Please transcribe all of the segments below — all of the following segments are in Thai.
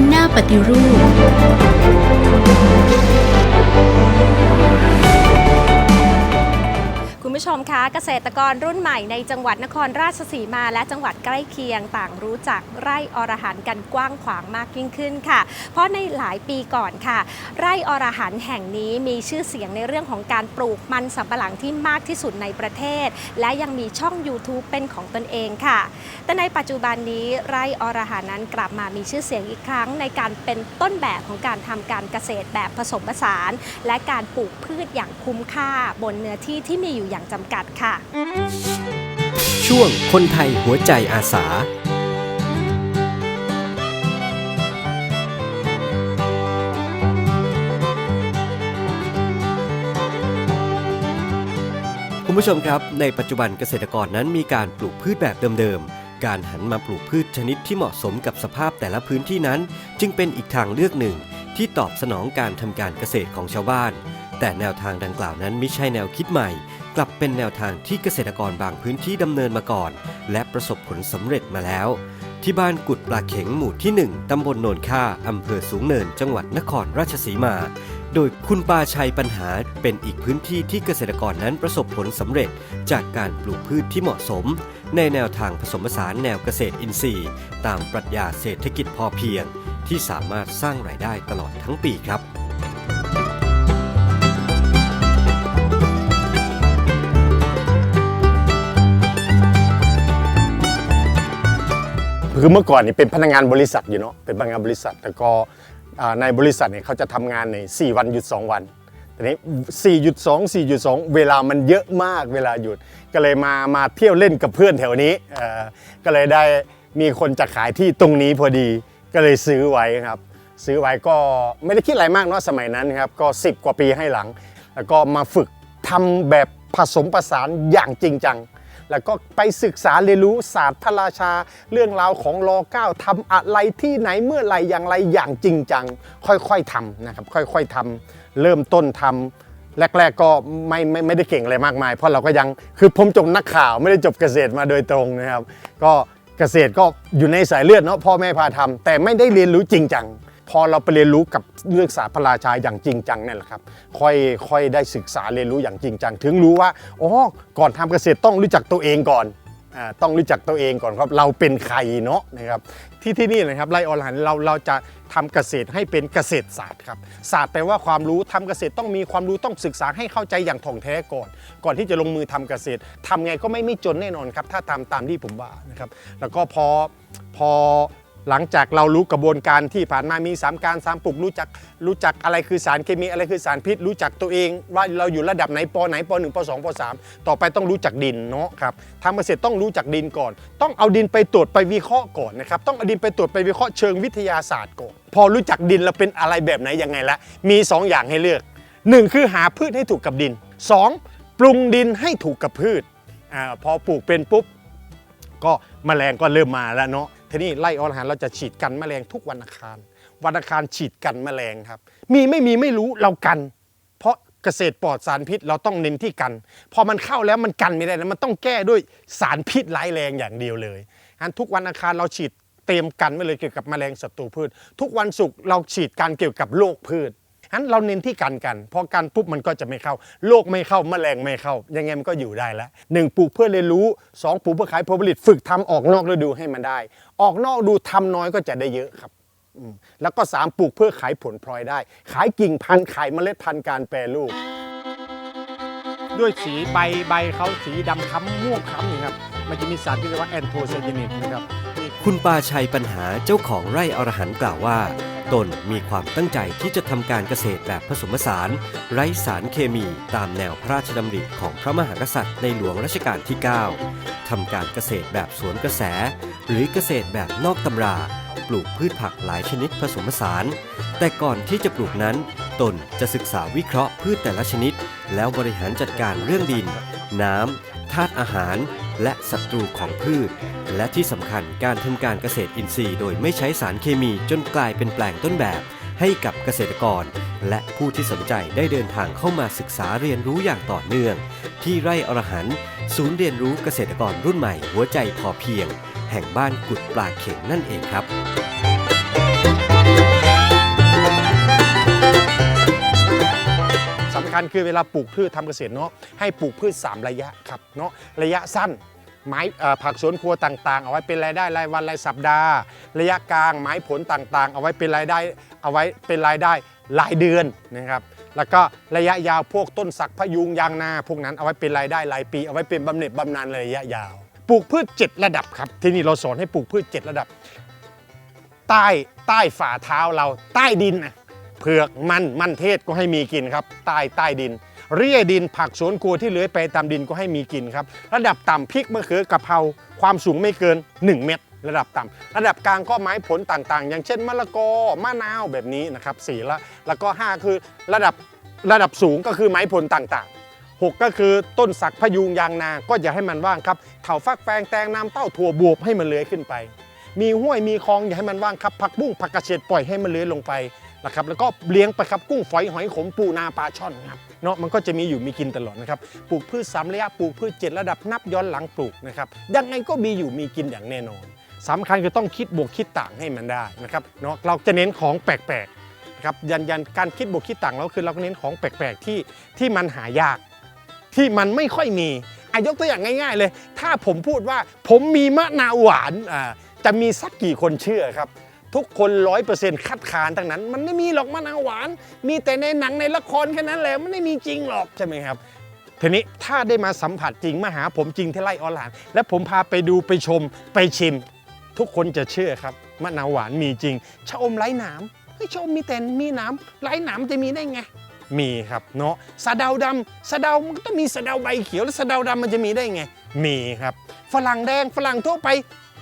นหน้าปฏิรูป คุณผู้ชมคะเกษตรกรรุ่นใหม่ในจังหวัดนครราชสีมาและจังหวัดใกล้เคียงต่างรู้จักไร่อรหันต์กันกว้างขวางมากยิ่งขึ้นค่ะ เพราะในหลายปีก่อนค่ะ ไร่อรหันต์แห่งนี้มีชื่อเสียงในเรื่องของการปลูกมันสำปะหลังที่มากที่สุดในประเทศ และยังมีช่อง YouTube เป็นของตนเองค่ะ แต่ในปัจจุบันนี้ไร่อรหันต์นั้นกลับมามีชื่อเสียงอีกครั้ง ในการเป็นต้นแบบของการทำการเกษตรแบบผสมผสาน และการปลูกพืชอย่างคุ้มค่าบนเนื้อที่ที่มีอยู่อย่างจำกัดค่ะ ช่วงคนไทยหัวใจอาสาคุณผู้ชมครับในปัจจุบันเกษตรกรนั้นมีการปลูกพืชแบบเดิมๆ การหันมาปลูกพืชชนิดที่เหมาะสมกับสภาพแต่ละพื้นที่นั้น จึงเป็นอีกทางเลือกหนึ่ง ที่ตอบสนองการทำการเกษตรของชาวบ้าน แต่แนวทางดังกล่าวนั้นไม่ใช่แนวคิดใหม่ กลับเป็นแนวทางที่เกษตรกรบางพื้นที่ดำเนินมาก่อน และประสบผลสำเร็จมาแล้ว ที่บ้านกุดปลาเข็งหมู่ที่ 1 ตำบลโนนค่าอำเภอสูงเนิน จังหวัดนครราชสีมา โดยคุณปาชัยปัญหาเป็นอีกพื้นที่ที่เกษตรกรนั้นประสบผลสำเร็จ จากการปลูกพืชที่เหมาะสม ในแนวทางผสมผสานแนวเกษตรอินทรีย์ ตามปรัชญาเศรษฐกิจพอเพียง ที่สามารถสร้างรายได้ตลอดทั้งปีครับ คือเมื่อก่อนนี่เป็นพนักงานบริษัทอยู่เนาะเป็นพนักงานบริษัทแล้วก็ในบริษัทเนี่ยเขาจะทำงานใน 4 วันหยุด 2 วันทีนี้4หยุด2 4หยุด2เวลามันเยอะมากเวลาหยุด ก็เลยมามาเที่ยวเล่นกับเพื่อนแถวนี้ก็เลยได้มีคนจะขายที่ตรงนี้พอดีก็เลยซื้อไว้ครับ ซื้อไว้ก็ไม่ได้คิดอะไรมากเนาะสมัยนั้นครับก็ 10 กว่าปีให้หลัง แล้วก็มาฝึกทำแบบผสมผสานอย่างจริงจัง แล้วก็ไปศึกษาเรียนรู้ศาสตร์พระราชา เรื่องราวของรอเก้าทำอะไรที่ไหนเมื่อไหรอย่างไรอย่างจริงจัง ค่อยๆทำนะครับค่อยๆทำเริ่มต้นทำแรก ๆ ก็ไม่ไม่ไม่ได้เก่งอะไรมากมาย เพราะเราก็ยังคือผมจบนักข่าวไม่ได้จบเกษตรมาโดยตรงนะครับ ก็เกษตรก็อยู่ในสายเลือดเนาะพ่อแม่พาทำแต่ไม่ได้เรียนรู้จริงจัง พอเราไปเรียนรู้กับเรื่องศาสตร์พระราชาอย่างจริงจังเนี่ยแหละครับค่อยค่อยได้ศึกษาเรียนรู้อย่างจริงจัง ถึงรู้ว่าอ๋อก่อนทำเกษตรต้องรู้จักตัวเองก่อนอ่าต้องรู้จักตัวเองก่อนครับเราเป็นใครเนาะนะครับที่ที่นี่นะครับไร่อรหันต์เราเราจะทำเกษตรให้เป็นเกษตรศาสตร์ครับศาสตร์แปลว่าความรู้ทำเกษตรต้องมีความรู้ต้องศึกษาให้เข้าใจอย่างถ่องแท้ก่อน ก่อนที่จะลงมือทำเกษตรทำไงก็ไม่ไม่จนแน่นอนครับถ้าตามตามที่ผมว่านะครับแล้วก็พอพอ หลังจากเรารู้กระบวนการที่ผ่านมามี3การ3ปลูกรู้จักรู้จักอะไรคือสารเคมีอะไรคือสารพิษ รู้จักตัวเองว่าเราอยู่ระดับไหนปไหนป1ป2ป3ต่อไปต้องรู้จักดินเนาะครับทำเกษตรต้องรู้จักดินก่อน ต้องเอาดินไปตรวจไปวิเคราะห์ก่อนนะครับต้องเอาดินไปตรวจไปวิเคราะห์เชิงวิทยาศาสตร์ก่อนพอรู้จักดินแล้วเป็นอะไรแบบไหนยังไงละมี 2 อย่างให้เลือก 1 คือหาพืชให้ถูกกับดิน 2 ปรุงดินให้ถูกกับพืชอพอปลูกเป็นปุ๊บก็แมลงก็เริ่มมาแล้วเนาะ ทีนี้ไล่อรหันเราจะฉีดกันแมลงทุกวันอังคาร วันอังคารฉีดกันแมลงครับ มีไม่มีไม่รู้เรากัน เพราะเกษตรปลอดสารพิษเราต้องเน้นที่กัน พอมันเข้าแล้วมันกันไม่ได้นะมันต้องแก้ด้วยสารพิษร้ายแรงอย่างเดียวเลยงั้นทุกวันอังคารเราฉีดเตรียมกันไว้เลยเกี่ยวกับแมลงศัตรูพืช ทุกวันศุกร์เราฉีดกันเกี่ยวกับโรคพืช งั้นเราเน้นที่กันกันพอกันปุ๊บมันก็จะไม่เข้าโรคไม่เข้าแมลงไม่เข้า ยังไงมันก็อยู่ได้แล้วหนึ่งปลูกเพื่อเรียนรู้สองปลูกเพื่อขายผลผลิตฝึกทำออกนอกฤดูให้มันได้ ออกนอกดูทำน้อยก็จะได้เยอะครับแล้วก็สามปลูกเพื่อขายผลพลอยได้ ขายกิ่งพันธุ์ขายเมล็ดพันธุ์การแปรรูป ด้วยสีใบใบเขาสีดำค้ำม่วงค้ำนี่ครับ มันจะมีสารที่เรียกว่าแอนโทไซยานิกนะครับ คุณปาชัยปัญหาเจ้าของไร่อรหันต์กล่าวว่า ตนมีความตั้งใจที่จะทำการเกษตรแบบผสมผสาน ไร้สารเคมีตามแนวพระราชดำริของพระมหากษัตริย์ในหลวงรัชกาลที่ 9 ทำการเกษตรแบบสวนกระแส หรือเกษตรแบบนอกตำรา ปลูกพืชผักหลายชนิดผสมผสาน แต่ก่อนที่จะปลูกนั้น ตนจะศึกษาวิเคราะห์พืชแต่ละชนิด แล้วบริหารจัดการเรื่องดิน น้ำธาตุอาหาร และศัตรูของพืช และที่สำคัญการทำการเกษตรอินทรีย์ โดยไม่ใช้สารเคมีจนกลายเป็นแปลงต้นแบบ ให้กับเกษตรกร และผู้ที่สนใจได้เดินทางเข้ามาศึกษาเรียนรู้อย่างต่อเนื่อง ที่ไร่อรหันศูนย์เรียนรู้เกษตรกรรุ่นใหม่หัวใจพอเพียง แห่งบ้านกุดปลาเข่งนั่นเองครับสำคัญคือเวลาปลูกพืชทำเกษตรเนาะให้ปลูกพืช 3 ระยะครับเนาะระยะสั้น ไม้ผักสวนครัวต่างๆ เอาไว้เป็นรายได้รายวันรายสัปดาห์ ระยะกลางไม้ผลต่างๆ เอาไว้เป็นรายได้เอาไว้เป็นรายได้รายเดือนนะครับแล้วก็ระยะยาวพวกต้นสักพะยุงยางนาพวกนั้นเอาไว้เป็นรายได้รายปี เอาไว้เป็นบำเหน็จบำนาญระยะยาว ปลูกพืช 7 ระดับครับ ที่นี่เราสอนให้ปลูกพืช 7 ระดับ ใต้ใต้ฝ่าเท้าเราใต้ดินนะเผือกมันมันเทศก็ให้มีกินครับ ใต้ใต้ดิน เรี่ยดินผักสวนครัวที่เหลือไปตามดินก็ให้มีกินครับ ระดับต่ำพริกมะเขือกะเพราความสูงไม่เกิน 1 เมตร ระดับต่ำระดับกลางก็ไม้ผลต่างๆ อย่างเช่นมะละกอมะนาวแบบนี้นะครับสี่ละแล้วก็ 5 คือระดับระดับสูงก็คือไม้ผลต่างๆ 6 ก็คือต้นสักพยูงยางนา ก็อย่าให้มันว่างครับเถาฟักแฟงแตงน้ำเต้าถั่วบวบให้มันเลื้อยขึ้นไป มีห้วยมีคลองอย่าให้มันว่างครับผักบุ้งผักกระเฉดปล่อยให้มันเลื้อยลงไปนะครับแล้วก็เลี้ยงไปครับกุ้งฝอยหอยขมปูนาปลาช่อนครับ เนาะมันก็จะมีอยู่มีกินตลอดนะครับปลูกพืชสามระยะปลูกพืชเจ็ดระดับนับย้อนหลังปลูกนะครับยังไงก็มีอยู่มีกินอย่างแน่นอนสำคัญคือต้องคิดบวกคิดต่างให้มันได้นะครับเนาะเราจะเน้นของแปลกๆนะครับยันยันการคิดบวกคิดต่างแล้วคือเราก็เน้นของแปลกๆที่ที่มันหายาก ที่มันไม่ค่อยมีอายกตัวอย่างง่าย ๆ เลย ถ้าผมพูดว่าผมมีมะนาวหวานอ่าจะมีสักกี่คนเชื่อครับ ทุกคนร้อยเปอร์เซ็นต์คัดค้านทั้งนั้น มันไม่มีหรอกมะนาวหวาน มีแต่ในหนังในละครแค่นั้นแหละมันไม่มีจริงหรอกใช่ไหมครับทีนี้ถ้าได้มาสัมผัสจริงมาหาผมจริงที่ไร่ออนไลน์และผมพาไปดูไปชมไปชิม ทุกคนจะเชื่อครับมะนาวหวานมีจริงชะอมไร้หนามเฮ้ยชะอมมีแต่มีหนามไร้หนามจะมีได้ไงมีครับเนาะสะเดาดำสะเดามันก็ต้องมีสะเดาใบเขียวแล้วสะเดาดำมันจะมีได้ไง มีครับ ฝรั่งแดงฝรั่งทั่วไป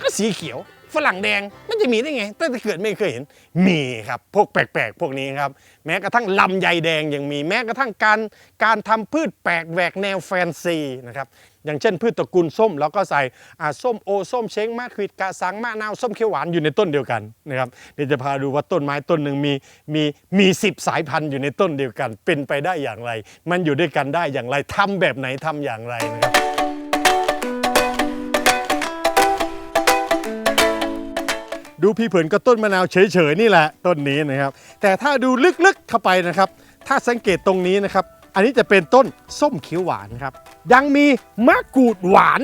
ก็สีเขียว ฝรั่งแดงมันจะมีได้ไงตั้งแต่เกิดไม่เคยเห็น มีครับพวกแปลกๆ พวกนี้ครับ แม้กระทั่งลำไยแดงยังมีแม้กระทั่งการการทำพืชแปลกแหวกแนวแฟนซีนะครับอย่างเช่น พืชตระกูลส้มเราก็ใส่อาส้มโอส้มเช้งมะขวิดกาสังมะนาวส้มเขียวหวานอยู่ในต้นเดียวกันนะครับเดี๋ยวจะพาดูว่าต้นไม้ต้นหนึ่งมีมีมีสิบสายพันธุ์อยู่ในต้นเดียวกัน เป็นไปได้อย่างไร มันอยู่ด้วยกันได้อย่างไรทำแบบไหนทำอย่างไรนะครับ ดูพี่เผินก็ต้นมะนาวเฉยๆนี่แหละต้นนี้นะครับ แต่ถ้าดูลึกๆเข้าไปนะครับ ถ้าสังเกตตรงนี้นะครับ อันนี้จะเป็นต้นส้มเขียวหวานครับ ยังมีมะกรูดหวาน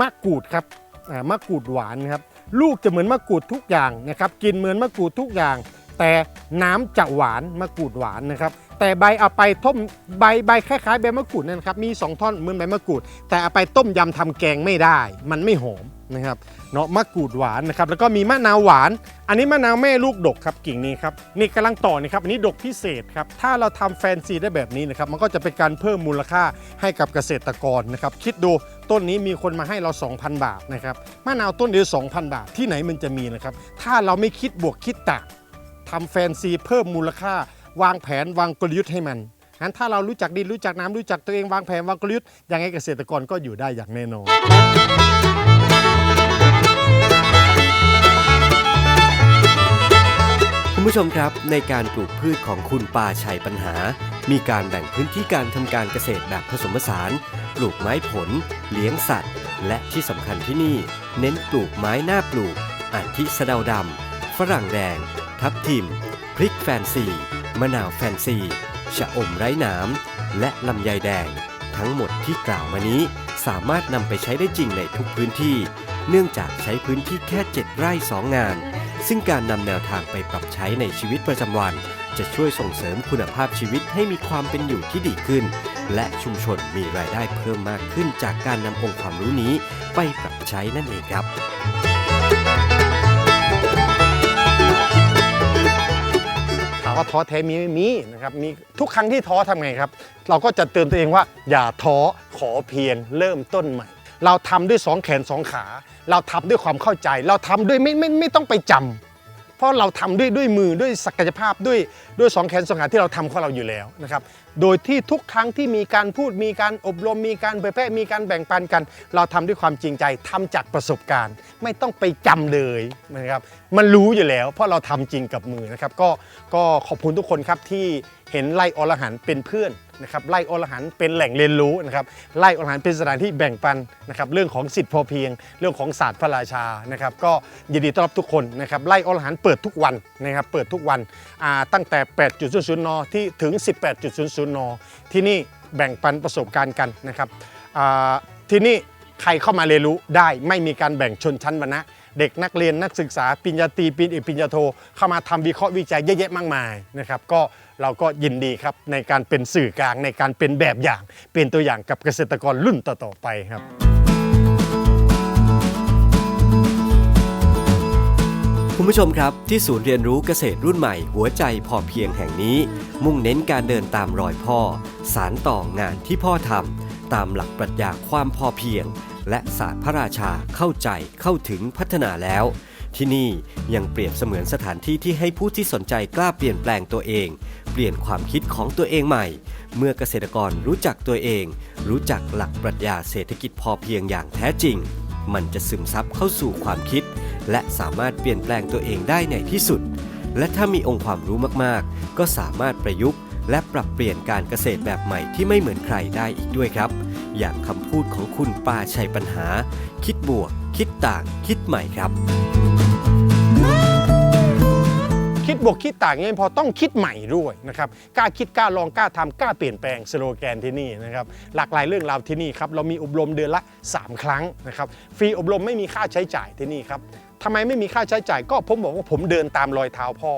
มะกรูดครับอ่ามะกรูดหวานครับลูกจะเหมือนมะกรูดทุกอย่างนะครับ กินเหมือนมะกรูดทุกอย่าง แต่น้ำจะหวานมะกรูดหวานนะครับ แต่ใบเอาไปต้มใบใบคล้ายๆใบมะกรูดนั่นนะครับมีสองท่อนเหมือนใบมะกรูด แต่เอาไปต้มยำทำแกงไม่ได้ มันไม่หอม นะครับเนาะมะกรูดหวานนะครับแล้วก็มีมะนาวหวาน อันนี้มะนาวแม่ลูกดกครับกิ่งนี้ครับนี่กำลังต่อนี่ครับอันนี้ดกพิเศษครับถ้าเราทำแฟนซีได้แบบนี้นะครับมันก็จะเป็นการเพิ่มมูลค่าให้กับเกษตรกรนะครับคิดดูต้นนี้มีคนมาให้เรา 2,000 บาทนะครับมะนาวต้นเดียว2,000 บาทที่ไหนมันจะมีนะครับถ้าเราไม่คิดบวกคิดต่างทำแฟนซีเพิ่มมูลค่า วางแผนวางกลยุทธ์ให้มันงั้นถ้าเรารู้จักดินรู้จักน้ำรู้จักตัวเองวางแผนวางกลยุทธ์ยังไงเกษตรกรก็อยู่ได้อย่างแน่นอน คุณผู้ชมครับในการปลูกพืชของคุณปาชัยปัญหา มีการแบ่งพื้นที่การทำการเกษตรแบบผสมผสาน ปลูกไม้ผล เลี้ยงสัตว์ และที่สำคัญที่นี่ เน้นปลูกไม้หน้าปลูกอาทิสะเดาดำฝรั่งแดง ทับทิม พริกแฟนซี มะนาวแฟนซี ชะอมไร้หนามและลำไยแดง ทั้งหมดที่กล่าวมานี้ สามารถนำไปใช้ได้จริงในทุกพื้นที่ เนื่องจากใช้พื้นที่แค่ 7 ไร่ 2 งาน ซึ่งการนำแนวทางไปปรับใช้ในชีวิตประจำวัน จะช่วยส่งเสริมคุณภาพชีวิตให้มีความเป็นอยู่ที่ดีขึ้น และชุมชนมีรายได้เพิ่มมากขึ้นจากการนำองค์ความรู้นี้ไปปรับใช้นั่นเองครับถามว่าท้อแท้มีไม่มีนะครับมีทุกครั้งที่ท้อทำไงครับ เราก็จะเตือนตัวเองว่าอย่าท้อขอเพียงเริ่มต้นใหม่ เราทำด้วยสองแขนสองขา เราทำด้วยความเข้าใจ เราทำด้วยไม่ไม่ไม่ต้องไปจำเพราะเราทำด้วยด้วยมือด้วยศักยภาพด้วยด้วยสองแขนสองขาที่เราทำของเราอยู่แล้วนะครับ โดยที่ทุกครั้งที่มีการพูดมีการอบรมมีการเผยแพร่มีการแบ่งปันกัน เราทำด้วยความจริงใจทำจากประสบการณ์ ไม่ต้องไปจำเลยนะครับมันรู้อยู่แล้ว เพราะเราทำจริงกับมือนะครับก็ก็ขอบคุณทุกคนครับที่เห็นไร่อรหันเป็นเพื่อนนะครับไร่อรหันเป็นแหล่งเรียนรู้นะครับไร่อรหันเป็นสถานที่แบ่งปันนะครับเรื่องของสิทธิพอเพียง เรื่องของศาสตร์พระราชานะครับก็ยินดีต้อนรับทุกคนนะครับไร่อรหันเปิดทุกวันนะครับเปิดทุกวันตั้งแต่ 8.00นที่ถึง 18.00นที่นี่แบ่งปันประสบการณ์กันนะครับที่นี่ใครเข้ามาเรียนรู้ได้ไม่มีการแบ่งชนชั้นวรรณะเด็กนักเรียนนักศึกษาปริญญาตรีปริญญาเอกปริญญาโทเข้ามาทำวิเคราะห์วิจัยเยอะแยะมากมายนะครับก็เราก็ยินดีครับในการเป็นสื่อกลางในการเป็นแบบอย่าง เป็นตัวอย่างกับเกษตรกรรุ่นต่อๆไปครับ คุณผู้ชมครับที่ศูนย์เรียนรู้เกษตรรุ่นใหม่หัวใจพอเพียงแห่งนี้ มุ่งเน้นการเดินตามรอยพ่อ สารต่องานที่พ่อทำตามหลักปรัชญาความพอเพียง และศาสตร์พระราชาเข้าใจเข้าถึงพัฒนาแล้ว ที่นี่ยังเปรียบเสมือนสถานที่ที่ให้ผู้ที่สนใจกล้าเปลี่ยนแปลงตัวเอง เปลี่ยนความคิดของตัวเองใหม่ เมื่อเกษตรกรรู้จักตัวเอง รู้จักหลักปรัชญาเศรษฐกิจพอเพียงอย่างแท้จริง มันจะซึมซับเข้าสู่ความคิด และสามารถเปลี่ยนแปลงตัวเองได้ในที่สุด และถ้ามีองค์ความรู้มากๆ ก็สามารถประยุกต์ และปรับเปลี่ยนการเกษตรแบบใหม่ที่ไม่เหมือนใครได้อีกด้วยครับ อย่างคำพูดของคุณปาชัยปัญหา คิดบวก คิดต่าง คิดใหม่ครับ คิดบวกคิดต่างยังไม่พอต้องคิดใหม่ด้วยนะครับกล้าคิดกล้าลองกล้าทำกล้าเปลี่ยนแปลงสโลแกนที่นี่นะครับหลากหลายเรื่องราวที่นี่ครับเรามีอบรมเดือนละ 3 ครั้งนะครับฟรีอบรมไม่มีค่าใช้จ่ายที่นี่ครับ ทำไมไม่มีค่าใช้จ่ายก็ผมบอกว่าผมเดินตามรอยเท้าพ่อ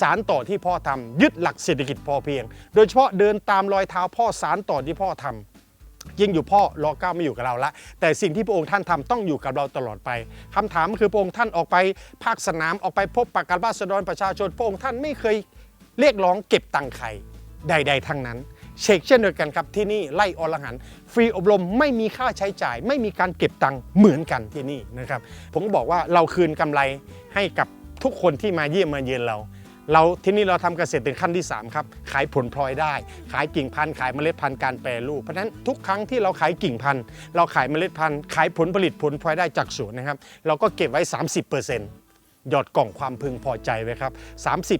สารต่อที่พ่อทำยึดหลักเศรษฐกิจพอเพียง โดยเฉพาะเดินตามรอยเท้าพ่อสารต่อที่พ่อทำยิ่งอยู่พ่อรอเก้าไม่อยู่กับเราละ แต่สิ่งที่พระองค์ท่านทำต้องอยู่กับเราตลอดไปคำถามคือพระองค์ท่านออกไปภาคสนามออกไปพบปะกันราษฎรประชาชนพระองค์ท่านไม่เคยเรียกร้องเก็บตังค์ใครใด ๆทั้งนั้น เชกเช่นเดียวกันครับที่นี่ไล่อรหันฟรีอบรมไม่มีค่าใช้จ่าย ไม่มีการเก็บตังค์เหมือนกันที่นี่นะครับผมก็บอกว่าเราคืนกำไรให้กับทุกคนที่มาเยี่ยมมาเยือนเรา เราที่นี่เราทำเกษตรถึงขั้นที่ 3 ครับ ขายผลพลอยได้ ขายกิ่งพันธุ์ขายเมล็ดพันธุ์การแปรรูปเพราะฉะนั้นทุกครั้งที่เราขายกิ่งพันธุ์เราขายเมล็ดพันธุ์ขายผลผลิตผลพลอยได้จากสวนนะครับ เราก็เก็บไว้ 30% หยอดกล่องความพึงพอใจไว้ครับ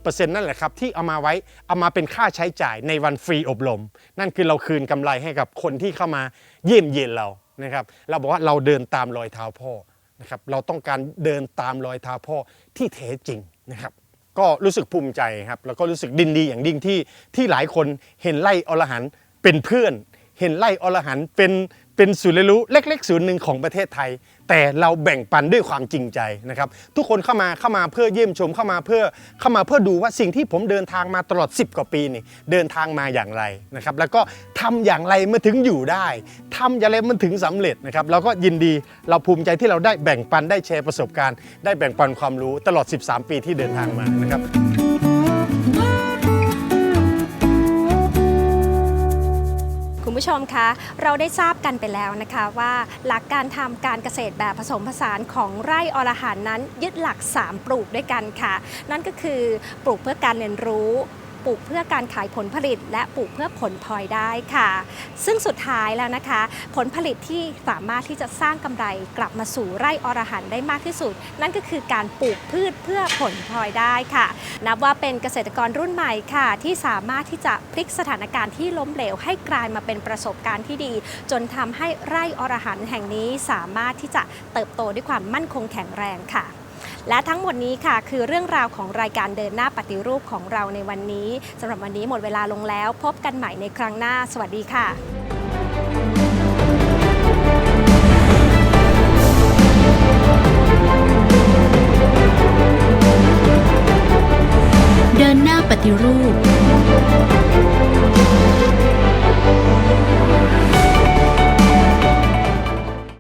30%นั่นแหละครับที่เอามาไว้เอามาเป็นค่าใช้จ่ายในวันฟรีอบรม นั่นคือเราคืนกำไรให้กับคนที่เข้ามาเยี่ยมเยียนเรานะครับเราบอกว่าเราเดินตามรอยเท้าพ่อนะครับเราต้องการเดินตามรอยเท้าพ่อที่แท้จริงนะครับก็รู้สึกภูมิใจครับแล้วก็รู้สึกดินดีอย่างยิ่งที่ที่หลายคนเห็นไล่อรหันเป็นเพื่อน เห็นไล่อรหันเป็น เป็นศูนย์เรียนรู้เล็กๆศูนย์หนึ่งของประเทศไทย แต่เราแบ่งปันด้วยความจริงใจนะครับ ทุกคนเข้ามาเข้ามาเพื่อเยี่ยมชมเข้ามาเพื่อเข้ามาเพื่อดูว่าสิ่งที่ผมเดินทางมาตลอด 10 กว่าปีนี่เดินทางมาอย่างไรนะครับ แล้วก็ทำอย่างไรมาถึงอยู่ได้ทำอย่างไรมันถึงสำเร็จนะครับเราก็ยินดีเราภูมิใจที่เราได้แบ่งปันได้แชร์ประสบการณ์ ได้แบ่งปันความรู้ตลอด 13 ปีที่เดินทางมานะครับ ผู้ชมคะเราได้ทราบกันไปแล้วนะคะว่าหลักการทำการเกษตรแบบผสมผสานของไร่อรหันนั้น ยึดหลัก 3 ปลูกด้วยกันค่ะ นั่นก็คือปลูกเพื่อการเรียนรู้ ปลูกเพื่อการขายผลผลิต และปลูกเพื่อผลพลอยได้ค่ะ ซึ่งสุดท้ายแล้วนะคะ ผลผลิตที่สามารถที่จะสร้างกำไรกลับมาสู่ไร่อรหันได้มากที่สุด นั่นก็คือการปลูกพืชเพื่อผลพลอยได้ค่ะ นับว่าเป็นเกษตรกรรุ่นใหม่ค่ะ ที่สามารถที่จะพลิกสถานการณ์ที่ล้มเหลวให้กลายมาเป็นประสบการณ์ที่ดี จนทำให้ไร่อรหันแห่งนี้สามารถที่จะเติบโตด้วยความมั่นคงแข็งแรงค่ะ และทั้งหมดนี้ค่ะ คือเรื่องราวของรายการเดินหน้าปฏิรูปของเราในวันนี้สำหรับวันนี้หมดเวลาลงแล้ว พบกันใหม่ในครั้งหน้า สวัสดีค่ะเดินหน้าปฏิรูป